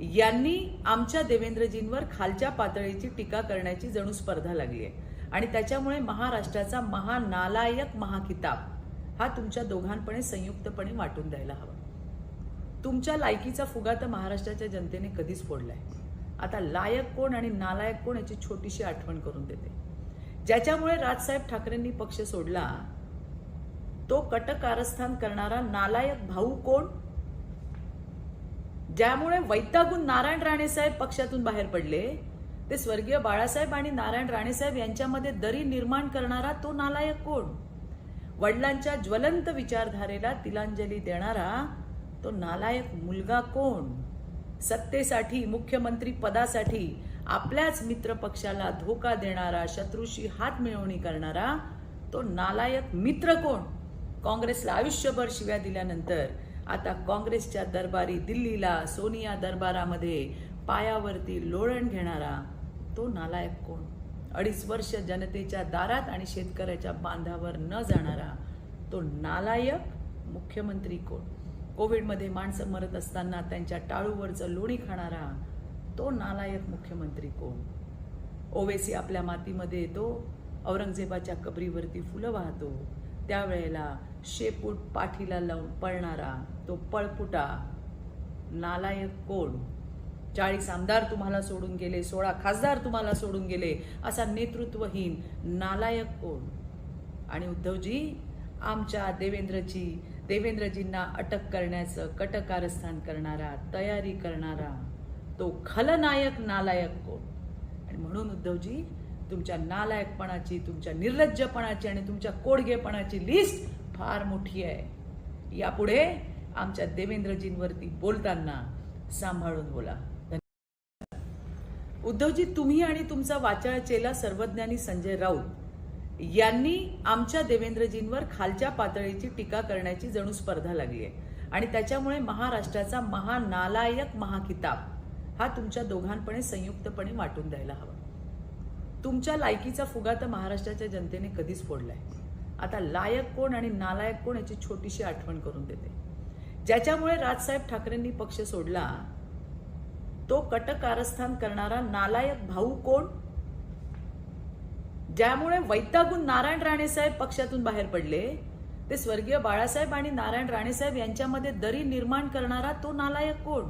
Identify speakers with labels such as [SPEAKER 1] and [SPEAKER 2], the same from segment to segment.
[SPEAKER 1] यांनी आमच्या देवेंद्रजींवर खालच्या पातळीची टीका करण्याची जणू स्पर्धा लागली आहे. आणि त्याच्यामुळे महाराष्ट्राचा महानालायक महाकिताब हा तुमच्या दोघांपणे संयुक्तपणे वाटून द्यायला हवा. तुमच्या लायकीचा फुगा तर महाराष्ट्राच्या जनतेने कधीच फोडलाय. आता लायक कोण आणि नालायक कोण याची छोटीशी आठवण करून देते. ज्याच्यामुळे राजसाहेब ठाकरेंनी पक्ष सोडला तो कटकारस्थान करणारा नालायक भाऊ कोण ज्यामुळे वैतागून नारायण राणेसाहेब पक्षातून बाहेर पडले. ते स्वर्गीय बाळासाहेब आणि नारायण राणेसाहेब यांच्यामध्ये दरी निर्माण करणारा तो नालायक कोण? वडिलांच्या ज्वलंत विचारधारेला तिलांजली देणारा तो नालायक मुलगा कोण? सत्तेसाठी मुख्यमंत्री पदासाठी आपल्याच मित्र पक्षाला धोका देणारा शत्रूशी हात मिळवणी करणारा तो नालायक मित्र कोण? काँग्रेसला आयुष्यभर शिव्या दिल्यानंतर आता काँग्रेसच्या दरबारी दिल्लीला सोनिया दरबारामध्ये पायावरती लोळण घेणारा तो नालायक कोण? अडीच वर्ष जनतेच्या दारात आणि शेतकऱ्याच्या बांधावर न जाणारा तो नालायक मुख्यमंत्री कोण? कोविडमध्ये माणसं मरत असताना त्यांच्या टाळूवरचं लोणी खाणारा तो नालायक मुख्यमंत्री कोण? ओवेसी आपल्या मातीमध्ये येतो औरंगजेबाच्या कबरीवरती फुलं वाहतो. त्यावेळेला शेपूट पाठीला लावून पळणारा तो पळपुटा नालायक कोण? चाळीस आमदार तुम्हाला सोडून गेले सोळा खासदार तुम्हाला सोडून गेले असा नेतृत्वहीन नालायक कोण? आणि उद्धवजी आमच्या देवेंद्रजी देवेंद्रजींना अटक करण्याचं कटकारस्थान करणारा तयारी करणारा तो खलनायक नालायक कोण? आणि म्हणून उद्धवजी तुमच्या नालायकपणाची तुमच्या निर्लज्जपणाची आणि तुमच्या कोडगेपणाची लिस्ट फार मोठी आहे. यापुढे आमच्या देवेंद्रजींवरती बोलताना सांभाळून बोला. उद्धवजी तुम्ही आणि तुमचा वाचाळ चेला सर्वज्ञानी संजय राऊत यांनी आमच्या देवेंद्रजींवर खालच्या पातळीची टीका करण्याची जणू स्पर्धा लागली आहे. आणि त्याच्यामुळे महाराष्ट्राचा महानालायक महाकिताब हा तुमच्या दोघांपणे संयुक्तपणे वाटून द्यायला हवा. तुमच्या लायकीचा फुगा तर महाराष्ट्राच्या जनतेने कधीच फोडलाय. आता लायक कोण आणि नालायक कोण याची छोटीशी आठवण करून देते. ज्याच्यामुळे राजसाहेब ठाकरेंनी पक्ष सोडला तो कटकारस्थान करणारा नालायक भाऊ कोण? ज्यामुळे वैतागून नारायण राणेसाहेब पक्षातून बाहेर पडले ते स्वर्गीय बाळासाहेब आणि नारायण राणेसाहेब यांच्यामध्ये दरी निर्माण करणारा तो नालायक कोण?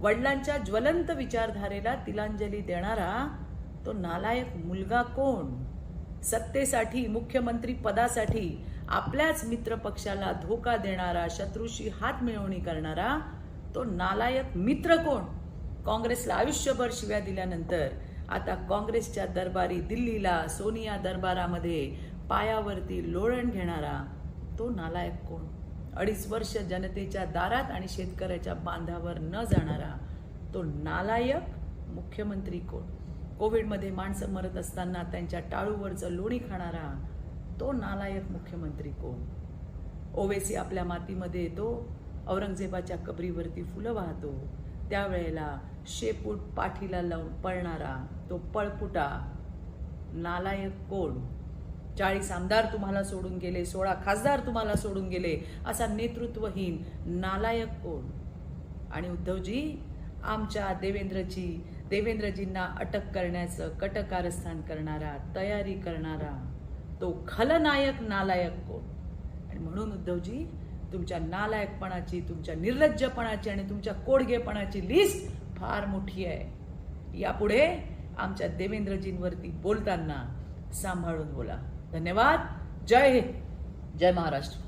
[SPEAKER 1] वडिलांच्या ज्वलंत विचारधारेला तिलांजली देणारा तो नालायक मुलगा कोण? सत्तेसाठी मुख्यमंत्री पदासाठी आपल्याच मित्र पक्षाला धोका देणारा शत्रूशी हात मिळवणी करणारा तो नालायक मित्र कोण? काँग्रेसला आयुष्यभर शिव्या दिल्यानंतर आता काँग्रेसच्या दरबारी दिल्लीला सोनिया दरबारामध्ये पायावरती लोळण घेणारा तो नालायक कोण? अडीच वर्ष जनतेच्या दारात आणि शेतकऱ्याच्या बांधावर न जाणारा तो नालायक मुख्यमंत्री कोण? कोविडमध्ये माणसं मरत असताना त्यांच्या टाळूवरचं लोणी खाणारा तो नालायक मुख्यमंत्री कोण? ओवेसी आपल्या मातीमध्ये येतो औरंगजेबाच्या कबरीवरती फुलं वाहतो. त्यावेळेला शेपूट पाठीला लावून पळणारा तो पळपुटा नालायक कोण? चाळीस आमदार तुम्हाला सोडून गेले सोळा खासदार तुम्हाला सोडून गेले असा नेतृत्वहीन नालायक कोण? आणि उद्धवजी आमच्या देवेंद्रची देवेंद्रजींना अटक करण्याचं कटकारस्थान करणारा तयारी करणारा तो खलनायक नालायक कोण? आणि म्हणून उद्धवजी तुमच्या नालायकपणाची तुमच्या निर्लज्जपणाची आणि तुमच्या कोडगेपणाची लिस्ट फार मोठी आहे. यापुढे आमच्या देवेंद्रजींवरती बोलताना सांभाळून बोला. धन्यवाद. जय हिंद. जय महाराष्ट्र.